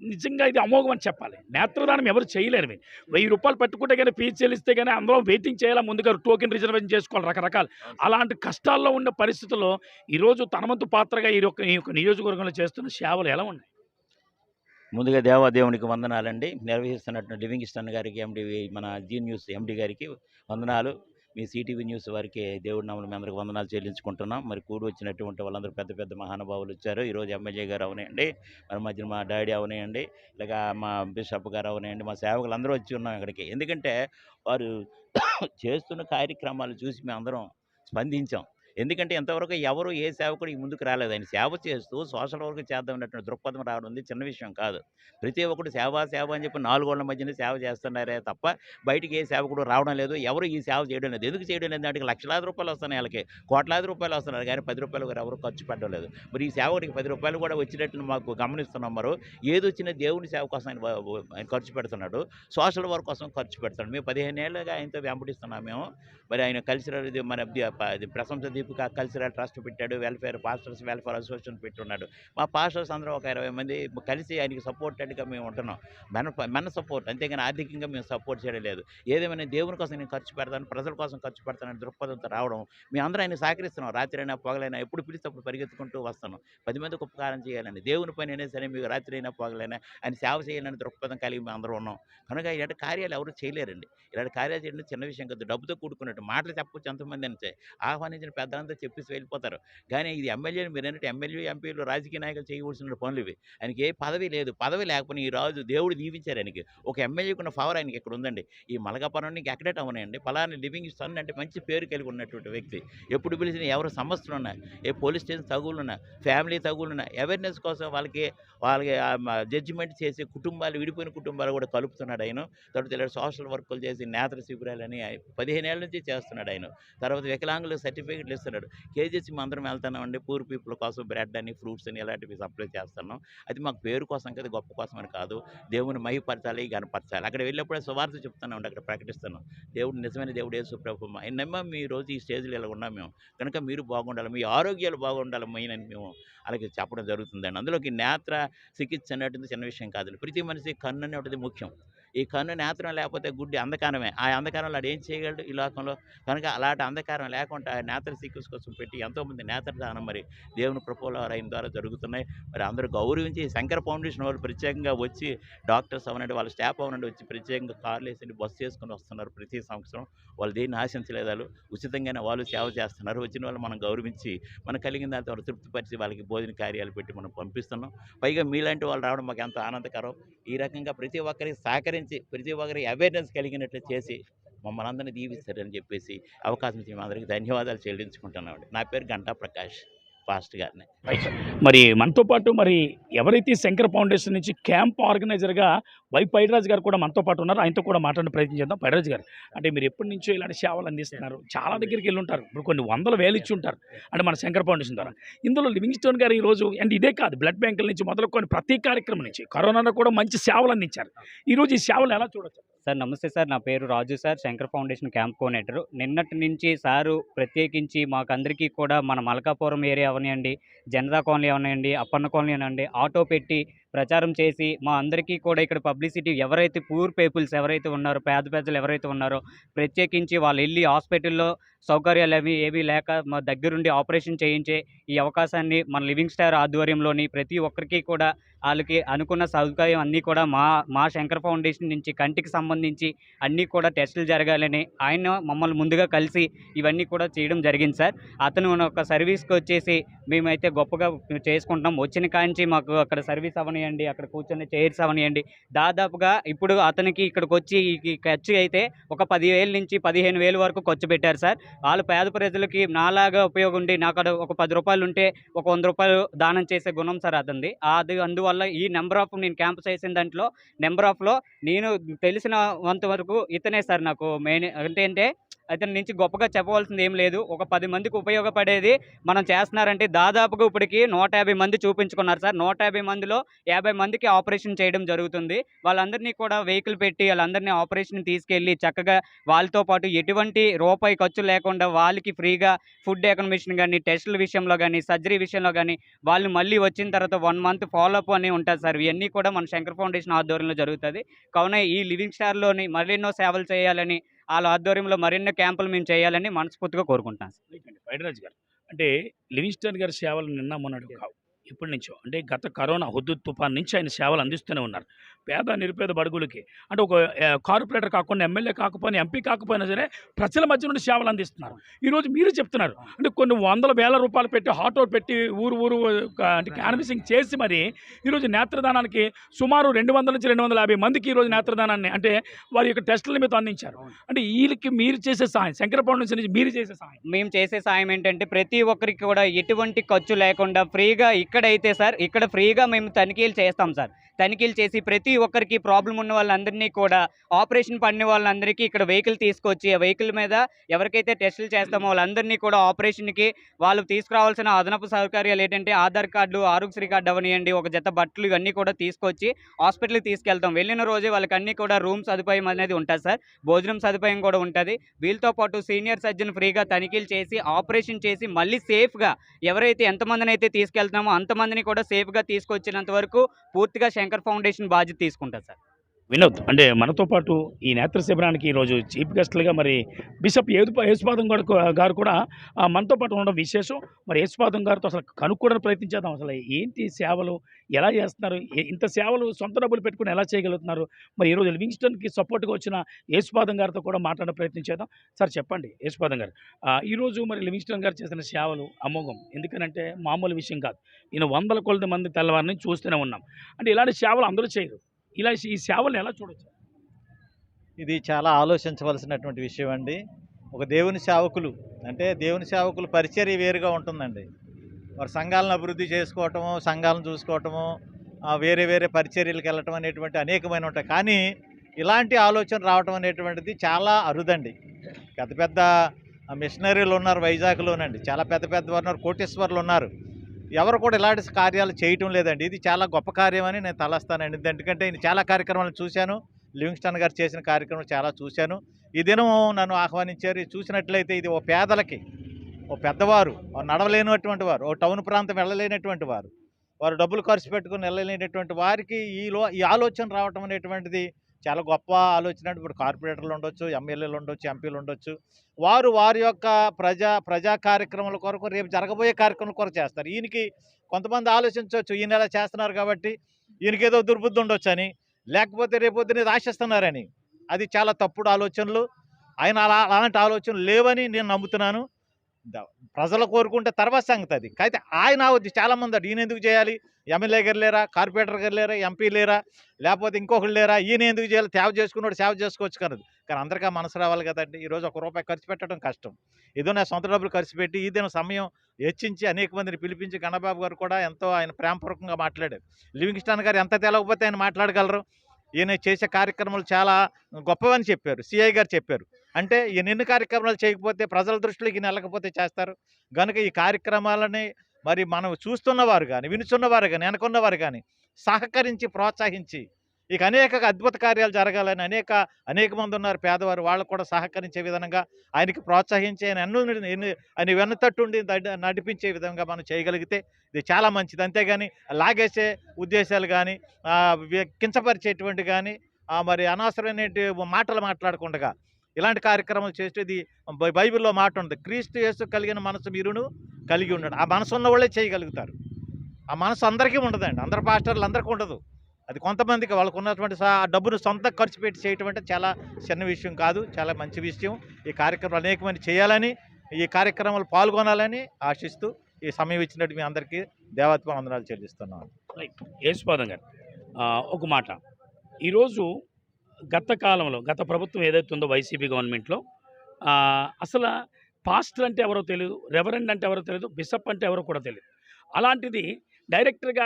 నిజంగా ఇది అమోఘం అని చెప్పాలి. నేత్రదానం ఎవరు చేయలేరు మీరు వెయ్యి రూపాయలు పెట్టుకుంటే కానీ ఫీజు చెల్లిస్తే కానీ అందులో వెయిటింగ్ చేయాలా? ముందుగా టోకెన్ రిజర్వేషన్ చేసుకోవాలి రకరకాలు. అలాంటి కష్టాల్లో ఉన్న పరిస్థితుల్లో ఈరోజు తనవంతు పాత్రగా ఈ యొక్క నియోజకవర్గంలో చేస్తున్న సేవలు ఎలా ఉన్నాయి? ముందుగా దేవాదేవునికి వందనాలండి. నిర్వహిస్తున్నట్టు లివింగ్ స్టన్ గారికి ఎండి మన జీ న్యూస్ ఎండి గారికి వందనాలు. మీ సిటీవీ న్యూస్ వారికి దేవుడి నామలు మీ అందరికి వందనాలు చెల్లించుకుంటున్నాం. మరి కూడి వచ్చినటువంటి వాళ్ళందరూ పెద్ద పెద్ద మహానుభావులు వచ్చారు. ఈరోజు ఎమ్మెల్యే గారు అవనేయండి. మరి మధ్యన మా డాడీ అవనేయండి. ఇలాగ మా బిషప్ గారు అవనేయండి. మా సేవకులు అందరూ వచ్చి ఉన్నాం ఇక్కడికి. ఎందుకంటే వారు చేస్తున్న కార్యక్రమాలు చూసి మేము అందరం స్పందించాం. ఎందుకంటే ఇంతవరకు ఎవరు ఏ సేవకుడు ఈ ముందుకు రాలేదు. ఆయన సేవ చేస్తూ సోషల్ వర్క్ చేద్దాం అన్నటువంటి దృక్పథం రావడం ఉంది చిన్న విషయం కాదు. ప్రతి ఒక్కడు సేవ సేవ అని చెప్పి నాలుగోళ్ళ మధ్యన సేవ చేస్తున్నారే తప్ప బయటికి ఏ సేవకుడు రావడం లేదు. ఎవరు ఈ సేవ చేయడం లేదు. ఎందుకు చేయడం లేదు? దానికి లక్షలాది రూపాయలు వస్తున్నాయి వాళ్ళకి. కోట్లాది రూపాయలు వస్తున్నారు కానీ పది రూపాయలు ఎవరు ఖర్చు పెట్టడం లేదు. మరి ఈ సేవకుడికి పది రూపాయలు కూడా వచ్చినట్లు మాకు గమనిస్తున్నాం మరో. ఏదో వచ్చినా దేవుని సేవ కోసం ఆయన ఆయన ఖర్చు పెడుతున్నాడు. సోషల్ వర్క్ కోసం ఖర్చు పెడుతున్నాడు. మేము పదిహేను ఏళ్ళుగా ఆయనతో వెంబడిస్తున్నాం మేము. మరి ఆయన కల్చరల్ ఇది మన ది- ప- ప్రశంస దీపిక కల్చరల్ ట్రస్ట్ పెట్టాడు. వెల్ఫేర్ పాస్టర్స్ వెల్ఫేర్ అసోసియేషన్ పెట్టున్నాడు. మా పాస్టర్స్ అందరూ ఒక ఇరవై మంది కలిసి ఆయనకి సపోర్టెడ్గా మేము ఉంటున్నాం. మన మన సపోర్ట్. అంతేగాని ఆర్థికంగా మేము సపోర్ట్ చేయడం లేదు. ఏదేమైనా దేవుని కోసం నేను ఖర్చు పెడతాను ప్రజల కోసం ఖర్చు పెడతానని దృక్పథంతో రావడం మీ అందరూ ఆయన సహకరిస్తున్నాం. రాత్రైనా పొగలైనా ఎప్పుడు పిలిస్తే అప్పుడు పరిగెత్తుకుంటూ వస్తాను పది మందికి ఉపకారం చేయాలని దేవుని పని అయినా సరే మీకు రాత్రి అయినా పగలైనా ఆయన సేవ చేయాలని దృక్పథం కలిగి మేము అందరూ ఉన్నాం. కనుక ఇలాంటి కార్యాలు ఎవరు చేయలేరండి. ఇలాంటి కార్యాలు చేయడం చిన్న విషయం కాదు. డబ్బుతో కూడుకున్నట్టు మాటలు చెప్పొచ్చు ఎంతమంది అని ఆహ్వానించిన పెద్ద కథనంతా చెప్పేసి వెళ్ళిపోతారు. కానీ ఇది ఎమ్మెల్యేలు మీరు అన్నట్టు ఎమ్మెల్యే ఎంపీలు రాజకీయ నాయకులు చేయవలసిన పనులు ఇవి. ఆయనకి ఏ పదవి లేదు. పదవి లేకపోయినా ఈ రాజు దేవుడు దీవించారు ఆయనకి. ఒక ఎమ్మెల్యేకి ఉన్న పవర్ ఆయనకి ఇక్కడ ఉందండి. ఈ మలకాపురం నీకు ఎక్కడే అవునాయండి పలానా లివింగ్ సన్ అంటే మంచి పేరు కలిగి ఉన్నటువంటి వ్యక్తి. ఎప్పుడు పిలిచిన ఎవరు సమస్యలు ఉన్నా ఏ పోలీస్ స్టేషన్ తగులున్నా ఫ్యామిలీ తగులున్నా అవేర్నెస్ కోసం వాళ్ళకి వాళ్ళకి జడ్జిమెంట్ చేసి కుటుంబాలు విడిపోయిన కుటుంబాలు కూడా కలుపుతున్నాడు ఆయన. తర్వాత ఇలా సోషల్ వర్కులు చేసి నేత్ర శిబిరాలని పదిహేను ఏళ్ళ నుంచి చేస్తున్నాడు ఆయన. తర్వాత వికలాంగులు సర్టిఫికెట్లు చేస్తున్నాడు. కేజీసీ అందరం వెళ్తున్నామండి. పూర్ పీపుల్ కోసం బ్రెడ్ అని ఫ్రూట్స్ అని ఇలాంటివి సప్లై చేస్తున్నాం. అది మాకు పేరు కోసం కదా గొప్ప కోసం అని కాదు. దేవుని మహిపరచాలి గనపరచాలి అక్కడ వెళ్ళినప్పుడే సువార్త చెప్తున్నాం అక్కడ ప్రకటిస్తున్నాం. దేవుడు నిజమైన దేవుడు యేసు ప్రభు నమ్మ మీ రోజు ఈ స్టేజ్లో ఇలా ఉన్నాం మేము. కనుక మీరు బాగుండాలి మీ ఆరోగ్యాలు బాగుండాలి మెయిన్ మేము అలాగే చెప్పడం జరుగుతుందండి. అందులోకి నేత్ర చికిత్స అనేటువంటి చిన్న విషయం కాదు ప్రతి మనిషి కన్ను అనేటువంటిది ముఖ్యం. ఈ కన్ను నేత్రం లేకపోతే గుడ్డి అంధకారమే. ఆ అంధకారంలో ఆడు ఏం చేయగలడు ఈ లోకంలో? కనుక అలాంటి అంధకారం లేకుండా ఆ నేత్ర చికిత్స కోసం పెట్టి ఎంతోమంది నేత్రదానం మరి దేవుని ప్రపోలో ద్వారా జరుగుతున్నాయి. మరి అందరూ గౌరవించి శంకర ఫౌండేషన్ వాళ్ళు ప్రత్యేకంగా వచ్చి డాక్టర్స్ అవనండి వాళ్ళ స్టాఫ్ అవనండి వచ్చి ప్రత్యేకంగా కార్లు వేసి బస్సు చేసుకుని వస్తున్నారు ప్రతి సంవత్సరం. వాళ్ళు దేన్ని ఆశించలేదు వాళ్ళు. ఉచితంగానే వాళ్ళు సేవ చేస్తున్నారు. వచ్చిన వాళ్ళు మనం గౌరవించి మనకు కలిగిన దాంతో వాళ్ళు తృప్తిపరిచి వాళ్ళకి భోజన కార్యాలు పెట్టి మనం పంపిస్తున్నాం. పైగా మీలాంటి వాళ్ళు రావడం మాకు ఎంతో ఆనందకరం. ఈ రకంగా ప్రతి ఒక్కరికి సహకరించి ప్రతి ఒక్కరి అవేర్నెస్ కలిగినట్లు చేసి మమ్మల్ని అందరినీ దీవిస్తారని చెప్పేసి అవకాశం ఇచ్చి అందరికీ ధన్యవాదాలు చెల్లించుకుంటున్నామండి. నా పేరు గంటా ప్రకాష్. ఫాస్ట్ గారిని మరి మనతో పాటు మరి ఎవరైతే శంకర్ ఫౌండేషన్ నుంచి క్యాంప్ ఆర్గనైజర్గా వై పైడరాజు గారు కూడా మనతో పాటు ఉన్నారు. ఆయనతో కూడా మాట్లాడిన ప్రయత్నం చేద్దాం. పైడరాజు గారు అంటే మీరు ఎప్పటి నుంచో ఇలాంటి సేవలు అందిస్తున్నారు. చాలా దగ్గరికి వెళ్ళి ఉంటారు ఇప్పుడు కొన్ని వందల వేలు ఇచ్చి ఉంటారు. అంటే మన శంకర్ ఫౌండేషన్ ద్వారా. ఇందులో లివింగ్ స్టోన్ గారు ఈరోజు అండ్ ఇదే కాదు బ్లడ్ బ్యాంకుల నుంచి మొదలుకొని ప్రతి కార్యక్రమం నుంచి కరోనాలో కూడా మంచి సేవలు అందించారు. ఈరోజు ఈ సేవలు ఎలా చూడొచ్చు? సార్ నమస్తే సార్. నా పేరు Raju sir. Shankar foundation camp coordinator. నిన్నటి నుంచి సారు ప్రత్యేకించి మాకందరికీ కూడా మన మలకాపురం ఏరియా అవనివ్వండి జనతా కాలనీ అవనివ్వండి అప్పన్న కాలనీ అవనివ్వండి ఆటో పెట్టి ప్రచారం చేసి మా అందరికీ కూడా ఇక్కడ పబ్లిసిటీ ఎవరైతే పూర్ పీపుల్స్ ఎవరైతే ఉన్నారో పేద ప్రజలు ఎవరైతే ఉన్నారో ప్రత్యేకించి వాళ్ళు వెళ్ళి హాస్పిటల్లో సౌకర్యాలు అవి ఏవి లేక మా దగ్గరుండి ఆపరేషన్ చేయించే ఈ అవకాశాన్ని మన లివింగ్ స్టార్ ఆధ్వర్యంలోని ప్రతి ఒక్కరికి కూడా వాళ్ళకి అనుకున్న సౌకర్యం అన్నీ కూడా మా మా శంకర్ ఫౌండేషన్ నుంచి కంటికి సంబంధించి అన్నీ కూడా టెస్టులు జరగాలని ఆయన మమ్మల్ని ముందుగా కలిసి ఇవన్నీ కూడా చేయడం జరిగింది సార్. అతను ఒక సర్వీస్కి వచ్చేసి మేమైతే గొప్పగా చేసుకుంటాం వచ్చిన కాంచి మాకు అక్కడ సర్వీస్ అవనియండి అక్కడ కూర్చొని చైర్స్ అవనియండి. దాదాపుగా ఇప్పుడు అతనికి ఇక్కడికి వచ్చి ఈ- ఖర్చు అయితే ఒక పదివేల నుంచి పదిహేను వేలు వరకు ఖర్చు పెట్టారు సార్. వాళ్ళు పేద ప్రజలకి నాలాగా ఉపయోగం ఉండి నాకు అక్కడ ఒక పది రూపాయలు ఉంటే ఒక వంద రూపాయలు దానం చేసే గుణం సార్ అతంది అది అందువల్ల ఈ నెంబర్ ఆఫ్ నేను క్యాంప్ చేసిన దాంట్లో నెంబర్ ఆఫ్లో నేను తెలిసిన వంత వరకు ఇతనే సార్ నాకు మెయిన్ అంటే అంటే అతని నుంచి గొప్పగా చెప్పవలసింది ఏం లేదు. ఒక పది మందికి ఉపయోగపడేది మనం చేస్తున్నారంటే దాదాపుగా ఇప్పటికి నూట యాభై మంది చూపించుకున్నారు సార్. నూట యాభై మందిలో యాభై మందికి ఆపరేషన్ చేయడం జరుగుతుంది. వాళ్ళందరినీ కూడా వెహికల్ పెట్టి వాళ్ళందరినీ ఆపరేషన్ తీసుకెళ్ళి చక్కగా వాళ్ళతో పాటు ఎటువంటి రూపాయి ఖర్చు లేకుండా వాళ్ళకి ఫ్రీగా ఫుడ్ ఎకనమిషన్ కానీ టెస్టుల విషయంలో కానీ సర్జరీ విషయంలో కానీ వాళ్ళు మళ్ళీ వచ్చిన తర్వాత వన్ మంత్ ఫాలోఅప్ అని ఉంటుంది సార్. ఇవన్నీ కూడా మన శంకర్ ఫౌండేషన్ ఆధ్వర్యంలో జరుగుతుంది. కావున ఈ లివింగ్ స్టార్లోని మరెన్నో సేవలు చేయాలని వాళ్ళ ఆధ్వర్యంలో మరెన్నో క్యాంపులు మేము చేయాలని మనస్ఫూర్తిగా కోరుకుంటున్నాం. సార్ గారు అంటే లివింగ్స్టన్ గారి సేవలు నిన్న మొన్నటి కావు. ఎప్పటి నుంచో. అంటే గత కరోనా హుద్దు తుఫాన్ నుంచి ఆయన సేవలు అందిస్తూనే ఉన్నారు. పేద నిరుపేద బడుగులకి. అంటే ఒక కార్పొరేటర్ కాకుండా ఎమ్మెల్యే కాకపోయినా ఎంపీ కాకపోయినా సరే ప్రజల మధ్య నుండి సేవలు అందిస్తున్నారు. ఈరోజు మీరు చెప్తున్నారు. అంటే కొన్ని వందల వేల రూపాయలు పెట్టి ఆటో పెట్టి ఊరు ఊరు అంటే క్యాన్వసింగ్ చేసి మరి ఈరోజు నేత్రదానానికి సుమారు రెండు వందల నుంచి రెండు వందల యాభై మందికి ఈరోజు నేత్రదానాన్ని అంటే వారి యొక్క టెస్టుల మీద అందించారు. అంటే వీళ్ళకి మీరు చేసే సహాయం శంకర ఫౌండేషన్ నుంచి మీరు చేసే సహాయం. మేము చేసే సాయం ఏంటంటే ప్రతి ఒక్కరికి కూడా ఎటువంటి ఖర్చు లేకుండా ఫ్రీగా ఇక్కడైతే సార్ ఇక్కడ ఫ్రీగా మేము తనిఖీలు చేస్తాం సార్. తనిఖీలు చేసి ప్రతి ఒక్కరికి ప్రాబ్లం ఉన్న వాళ్ళందరినీ కూడా ఆపరేషన్ పడిన వాళ్ళందరికీ ఇక్కడ వెహికల్ తీసుకొచ్చి ఆ వెహికల్ మీద ఎవరికైతే టెస్టులు చేస్తామో వాళ్ళందరినీ కూడా ఆపరేషన్కి వాళ్ళు తీసుకురావాల్సిన అదనపు సౌకర్యాలు ఏంటంటే ఆధార్ కార్డు ఆరోగ్యశ్రీ కార్డు అవనియండి ఒక జత బట్టలు ఇవన్నీ కూడా తీసుకొచ్చి హాస్పిటల్కి తీసుకెళ్తాం. వెళ్ళిన రోజే వాళ్ళకన్నీ కూడా రూమ్ సదుపాయం అనేది ఉంటుంది సార్. భోజనం సదుపాయం కూడా ఉంటుంది. వీళ్ళతో పాటు సీనియర్ సర్జన్ ఫ్రీగా తనిఖీలు చేసి ఆపరేషన్ చేసి మళ్ళీ సేఫ్గా ఎవరైతే ఎంతమందిని అయితే తీసుకెళ్తున్నామో అంతమందిని కూడా సేఫ్గా తీసుకొచ్చినంత వరకు పూర్తిగా శంకర్ ఫౌండేషన్ బాధ్యత తీసుకుంటుంది సార్. వినోద్ అంటే మనతో పాటు ఈ నేత్ర శిబిరానికి ఈరోజు చీఫ్ గెస్ట్లుగా మరి బిషప్ ఏదుప యేసుపాదం గారు గారు కూడా మనతో పాటు ఉండడం విశేషం. మరి యేసుపాదం గారితో అసలు కనుక్కోవడానికి ప్రయత్నించేద్దాం. అసలు ఏంటి సేవలు? ఎలా చేస్తున్నారు? ఇంత సేవలు సొంత డబ్బులు పెట్టుకుని ఎలా చేయగలుగుతున్నారు? మరి ఈరోజు లివింగ్స్టన్కి సపోర్ట్గా వచ్చిన యేసుపాదం గారితో కూడా మాట్లాడే ప్రయత్నించేద్దాం. సార్ చెప్పండి యేసుపాదం గారు. ఈరోజు మరి లివింగ్స్టన్ గారు చేసిన సేవలు అమోఘం ఎందుకనంటే మామూలు విషయం కాదు. ఈయన వందల కొలది మంది తెల్లవారిని చూస్తూనే ఉన్నాం. అంటే ఇలాంటి సేవలు అందరూ చేయరు. ఇలా ఈ సేవలను ఎలా చూడొచ్చు? ఇది చాలా ఆలోచించవలసినటువంటి విషయం అండి. ఒక దేవుని సేవకులు అంటే దేవుని సేవకులు పరిచర్య వేరుగా ఉంటుందండి. వారు సంఘాలను అభివృద్ధి చేసుకోవటము సంఘాలను చూసుకోవటము వేరే వేరే పరిచర్యలకు వెళ్ళటం అనేటువంటి అనేకమైన ఉంటాయి. కానీ ఇలాంటి ఆలోచన రావటం అనేటువంటిది చాలా అరుదండి. పెద్ద పెద్ద మిషనరీలు ఉన్నారు వైజాగ్లోనండి. చాలా పెద్ద పెద్ద ఉన్నారు కోటేశ్వర్లు ఉన్నారు. ఎవరు కూడా ఇలాంటి కార్యాలు చేయటం లేదండి. ఇది చాలా గొప్ప కార్యమని నేను తలస్తానండి. ఎందుకంటే నేను చాలా కార్యక్రమాలు చూశాను. లివింగ్స్టన్ గారు చేసిన కార్యక్రమం చాలా చూశాను. ఈ దినం నన్ను ఆహ్వానించారు. చూసినట్లయితే ఇది ఓ పేదలకి ఓ పెద్దవారు నడవలేనటువంటి వారు ఓ టౌన్ ప్రాంతం వెళ్ళలేనటువంటి వారు వారు డబ్బులు ఖర్చు పెట్టుకుని వెళ్ళలేనటువంటి వారికి ఈలో ఈ ఆలోచన రావటం అనేటువంటిది చాలా గొప్ప ఆలోచన అంటే ఇప్పుడు కార్పొరేటర్లు ఉండొచ్చు ఎమ్మెల్యేలు ఉండొచ్చు ఎంపీలు ఉండొచ్చు. వారు వారి యొక్క ప్రజా ప్రజా కార్యక్రమాల కొరకు రేపు జరగబోయే కార్యక్రమాల కొరకు చేస్తారు. ఈయనకి కొంతమంది ఆలోచించవచ్చు. ఈయన ఎలా చేస్తున్నారు కాబట్టి ఈయనకి ఏదో దుర్బుద్ధి ఉండొచ్చు అని లేకపోతే రేపొద్దున ఇది ఆశిస్తున్నారని. అది చాలా తప్పుడు ఆలోచనలు. ఆయన అలా అలాంటి ఆలోచనలు లేవని నేను నమ్ముతున్నాను. ప్రజలు కోరుకుంటే తర్వాత సంగతి అది అయితే ఆయన అవద్దు చాలామంది ఈయన ఎందుకు చేయాలి? ఎమ్మెల్యే గారు లేరా? కార్పొరేటర్ గారు లేరా? ఎంపీ లేరా? లేకపోతే ఇంకొకరు లేరా? ఈయన ఎందుకు చేయాలి? సేవ చేసుకున్నాడు సేవ చేసుకోవచ్చు కనదు. కానీ అందరికీ మనసు రావాలి కదండి. ఈరోజు ఒక రూపాయి ఖర్చు పెట్టడం కష్టం. ఏదో నా సొంత డబ్బులు ఖర్చు పెట్టి ఈ సమయం హెచ్చించి అనేక మందిని పిలిపించి గణబాబు గారు కూడా ఎంతో ఆయన ప్రేమపూర్వకంగా మాట్లాడారు. లివింగ్స్టాన్ గారు ఎంత తెలవకపోతే ఆయన మాట్లాడగలరు? ఈయన చేసే కార్యక్రమాలు చాలా గొప్పవని చెప్పారు. సిఐ గారు చెప్పారు. అంటే ఈయన ఎన్ని కార్యక్రమాలు చేయకపోతే ప్రజల దృష్టిలోకి ఈయన వెళ్ళకపోతే చేస్తారు. కనుక ఈ కార్యక్రమాలని మరి మనం చూస్తున్నవారు కానీ వినుచున్నవారు కానీ వెనకున్నవారు కానీ సహకరించి ప్రోత్సహించి ఇక అనేక అద్భుత కార్యాలు జరగాలని అనేక అనేక మంది ఉన్నారు పేదవారు. వాళ్ళు కూడా సహకరించే విధంగా ఆయనకి ప్రోత్సహించి ఆయన ఎన్నో ఆయన వెన్నతట్టుండి నడిపించే విధంగా మనం చేయగలిగితే ఇది చాలా మంచిది. అంతేగాని లాగేసే ఉద్దేశాలు కానీ కించపరిచేటువంటి కానీ మరి అనవసరమైన మాటలు మాట్లాడకుండా ఇలాంటి కార్యక్రమాలు చేస్తే ఇది బై- బైబిల్లో మాట ఉంది క్రీస్తు యేసు కలిగిన మనసు మీరును కలిగి ఉండడం. ఆ మనసు ఉన్న వాళ్ళే చేయగలుగుతారు. ఆ మనసు అందరికీ ఉండదండి. అందరి పాస్టర్లు అందరికీ ఉండదు. అది కొంతమందికి వాళ్ళకు ఉన్నటువంటి ఆ డబ్బును సొంత ఖర్చు పెట్టి చేయటం అంటే చాలా చిన్న విషయం కాదు. చాలా మంచి విషయం. ఈ కార్యక్రమాలు అనేక మంది చేయాలని ఈ కార్యక్రమాలు పాల్గొనాలని ఆశిస్తూ ఈ సమయం ఇచ్చినట్టు మీ అందరికీ దేవత్వ వందనాలు చెల్లిస్తున్నాను. యేసుపాదం గారు ఒక మాట. ఈరోజు గత కాలంలో గత ప్రభుత్వం ఏదైతే ఉందో వైసీపీ గవర్నమెంట్లో అసలు పాస్టర్ అంటే ఎవరో తెలియదు రెవరెండ్ అంటే ఎవరో తెలియదు బిషప్ అంటే ఎవరో కూడా తెలియదు అలాంటిది డైరెక్టర్గా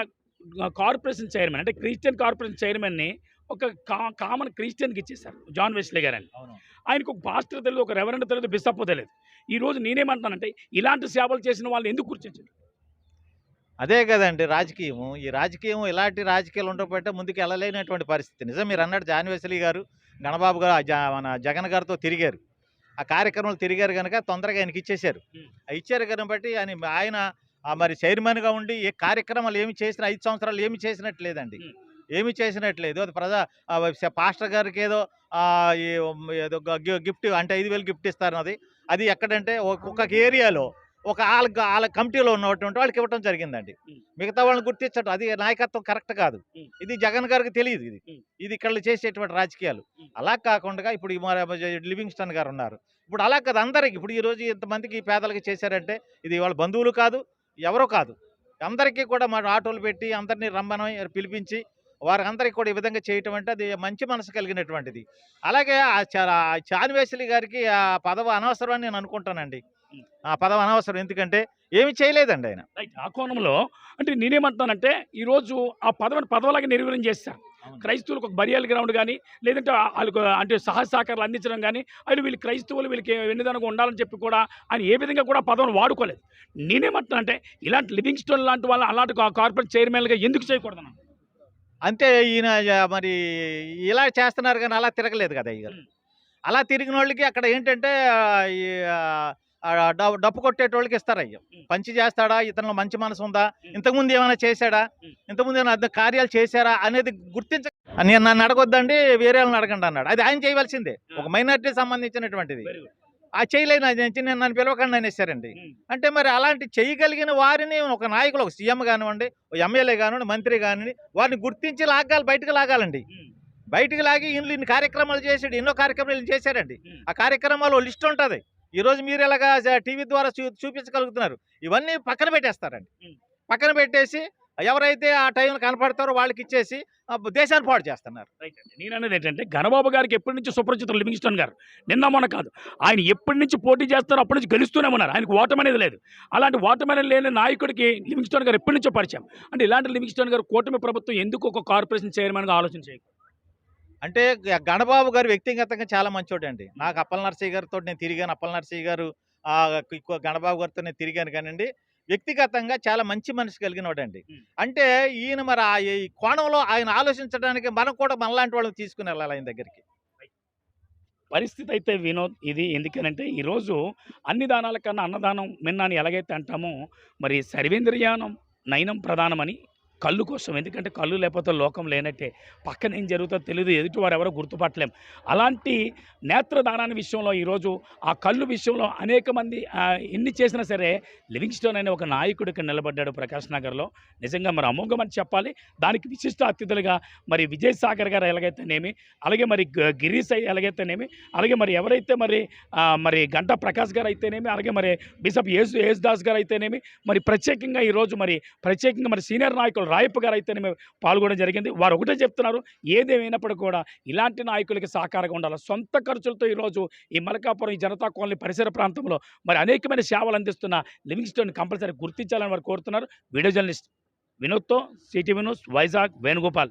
కార్పొరేషన్ చైర్మన్ అంటే క్రిస్టియన్ కార్పొరేషన్ చైర్మన్ని ఒక కా కామన్ క్రిస్టియన్కి ఇచ్చేశారు జాన్ వెస్లే గారు అని అవును. ఆయనకు ఒక పాస్టర్ తెలియదు ఒక రెవరెండ్ తెలియదు బిషప్ తెలియదు ఈరోజు నేనేమంటానంటే ఇలాంటి సేవలు చేసిన వాళ్ళు ఎందుకు కూర్చొచ్చారు అదే కదండి రాజకీయము. ఈ రాజకీయం ఇలాంటి రాజకీయాలు ఉండకపోతే ముందుకు వెళ్ళలేనటువంటి పరిస్థితి. నిజం మీరు అన్నట్టు జాన్వేసలి గారు గణబాబు గారు మన జగన్ గారితో తిరిగారు. ఆ కార్యక్రమాలు తిరిగారు కనుక తొందరగా ఆయనకి ఇచ్చేశారు. ఇచ్చారు కాబట్టి ఆయన ఆయన ఆ మరి చైర్మన్గా ఉండి ఏ కార్యక్రమాలు ఏమి చేసిన ఐదు సంవత్సరాలు ఏమి చేసినట్టు లేదండి ఉం. ఏమి చేసినట్లేదు. అది ప్రజా పాస్టర్ గారికి ఏదో ఏదో గిఫ్ట్ అంటే ఐదు వేలు గిఫ్ట్ ఇస్తారు అది అది ఎక్కడంటే ఒక్కొక్క ఏరియాలో ఒక వాళ్ళ వాళ్ళ కమిటీలో ఉన్నటువంటి వాళ్ళకి ఇవ్వడం జరిగిందండి. మిగతా వాళ్ళని గుర్తించడం అది నాయకత్వం కరెక్ట్ కాదు. ఇది జగన్ గారికి తెలియదు ఇది. ఇది ఇక్కడ చేసేటువంటి రాజకీయాలు. అలా కాకుండా ఇప్పుడు లివింగ్స్టన్ గారు ఉన్నారు. ఇప్పుడు అలా కాదు అందరికి. ఇప్పుడు ఈ రోజు ఇంతమందికి పేదలకి చేశారంటే ఇది వాళ్ళ బంధువులు కాదు ఎవరో కాదు. అందరికీ కూడా మన ఆటోలు పెట్టి అందరినీ రమ్మని పిలిపించి వారందరికీ కూడా ఈ విధంగా చేయటం అంటే అది మంచి మనసు కలిగినటువంటిది. అలాగే ఆ చా- ఆ చాన్వేసలి గారికి ఆ పదవి అనవసరం అని నేను అనుకుంటానండి. ఆ పదవి అనవసరం. ఎందుకంటే ఏమి చేయలేదండి ఆయన. ఆ కోణంలో అంటే నేనేమంటున్నానంటే ఈరోజు ఆ పదవిని పదవిలాగా నిర్వీర్యం చేస్తారు క్రైస్తవులకు ఒక బరియల్ గ్రౌండ్ కానీ లేదంటే వాళ్ళకు అంటే సహాయ సహకారాలు అందించడం కానీ అది వీళ్ళు క్రైస్తవులు వీళ్ళకి వెన్నుదనగా ఉండాలని చెప్పి కూడా ఆయన ఏ విధంగా కూడా పదవిని వాడుకోలేదు. నేనేమంటున్నానంటే ఇలాంటి లివింగ్ స్టోన్ లాంటి వాళ్ళు అలాంటి కార్పొరేట్ చైర్మన్లుగా ఎందుకు చేయకూడదు? అంతే ఈయన మరి ఇలా చేస్తున్నారు కానీ అలా తిరగలేదు కదా ఇక. అలా తిరిగిన వాళ్ళకి అక్కడ ఏంటంటే డప్పు కొట్టేటోళ్ళకి ఇస్తారు అయ్యో. పంచి చేస్తాడా? ఇతనిలో మంచి మనసు ఉందా. ఇంతకుముందు ఏమైనా చేశాడా. ఇంతకుముందు ఏమైనా అద్ద కార్యాలు చేశారా అనేది గుర్తించ నేను నన్ను అడగొద్దండి వేరే వాళ్ళని అడగండి అన్నాడు. అది ఆయన చేయవలసిందే. ఒక మైనార్టీ సంబంధించినటువంటిది. ఆ చేయలేని నుంచి నేను నన్ను పిలవకండి అనేసారండి. అంటే మరి అలాంటి చేయగలిగిన వారిని ఒక నాయకులు ఒక సీఎం కానివ్వండి ఒక ఎమ్మెల్యే కానివ్వండి మంత్రి కానివ్వండి వారిని గుర్తించి లాగాలి బయటకు లాగాలండి. బయటికి లాగి ఇన్ని కార్యక్రమాలు చేసాడు ఎన్నో కార్యక్రమాలు చేశారండి. ఆ కార్యక్రమాలు లిస్ట్ ఉంటుంది. ఈ రోజు మీరు ఎలాగా టీవీ ద్వారా చూ చూపించగలుగుతున్నారు. ఇవన్నీ పక్కన పెట్టేస్తారండి. పక్కన పెట్టేసి ఎవరైతే ఆ టైం కనపడతారో వాళ్ళకి ఇచ్చేసి దేశాన్ని పాడు చేస్తున్నారు. రైట్ అండి. నేను అనేది ఏంటంటే ఘనబాబు గారికి ఎప్పటి నుంచి సుపరిచితులు లివింగ్స్టన్ గారు నిన్న మొన్న కాదు ఆయన ఎప్పటి నుంచి పోటీ చేస్తారో అప్పటి నుంచి గెలుస్తూనే ఉన్నారు. ఆయనకు ఓటమి అనేది లేదు. అలాంటి ఓటమి అనేది లేని నాయకుడికి లివింగ్స్టన్ గారు ఎప్పటి నుంచో పరిచయం. అంటే ఇలాంటి లివింగ్స్టన్ గారు కూటమి ప్రభుత్వం ఎందుకు ఒక కార్పొరేషన్ చైర్మన్గా ఆలోచన చేయాలి అంటే గణబాబు గారు వ్యక్తిగతంగా చాలా మంచోడండి. నాకు అప్పల నరసయ్య గారితో నేను తిరిగాను. అప్పల నరసయ్య గారు గణబాబు గారితో నేను తిరిగాను కానండి. వ్యక్తిగతంగా చాలా మంచి మనసు కలిగిన వాడండి Hmm. అంటే ఈయన మరి ఆ ఈ కోణంలో ఆయన ఆలోచించడానికి మనం కూడా మనలాంటి వాళ్ళని తీసుకుని వెళ్ళాలి ఆయన దగ్గరికి. పరిస్థితి అయితే వినోద్ ఇది. ఎందుకనంటే ఈరోజు అన్ని దానాల కన్నా అన్నదానం మిన్న అని ఎలాగైతే అంటామో మరి సర్వేంద్రియానం నయనం ప్రధానమని కళ్ళు కోసం. ఎందుకంటే కళ్ళు లేకపోతే లోకం లేనట్టే. పక్కన ఏం జరుగుతుందో తెలియదు ఎదుటి వారు ఎవరో గుర్తుపట్టలేం. అలాంటి నేత్రదానాన్ని విషయంలో ఈరోజు ఆ కళ్ళు విషయంలో అనేక మంది ఎన్ని చేసినా సరే లివింగ్స్టోన్ అనే ఒక నాయకుడికి నిలబడ్డాడు ప్రకాష్ నగర్లో. నిజంగా మరి అమోఘమని చెప్పాలి. దానికి విశిష్ట అతిథులుగా మరి విజయ్ సాగర్ గారు ఎలాగైతేనేమి అలాగే మరి గ- గిరీష్ అయ్య ఎలాగైతేనేమి అలాగే మరి ఎవరైతే మరి మరి గంటా ప్రకాష్ గారు అయితేనేమి అలాగే మరి బిషప్ యేసు యేసుదాస్ గారు అయితేనేమి మరి ప్రత్యేకంగా ఈరోజు మరి ప్రత్యేకంగా మరి సీనియర్ నాయకులు రాయప్ప గారు అయితేనేమి పాల్గొనడం జరిగింది. వారు ఒకటే చెప్తున్నారు ఏదేమైనప్పటికీ కూడా ఇలాంటి నాయకులకి సహకారంగా ఉండాలి. సొంత ఖర్చులతో ఈరోజు ఈ మలకాపురం ఈ జనతా కాలనీ పరిసర ప్రాంతంలో మరి అనేకమైన సేవలు అందిస్తున్న లివింగ్స్టోన్ కంపల్సరీ గుర్తించాలని వారు కోరుతున్నారు. వీడియో జర్నలిస్ట్ వినోద్తో సిటీ వినోద్ వైజాగ్ వేణుగోపాల్.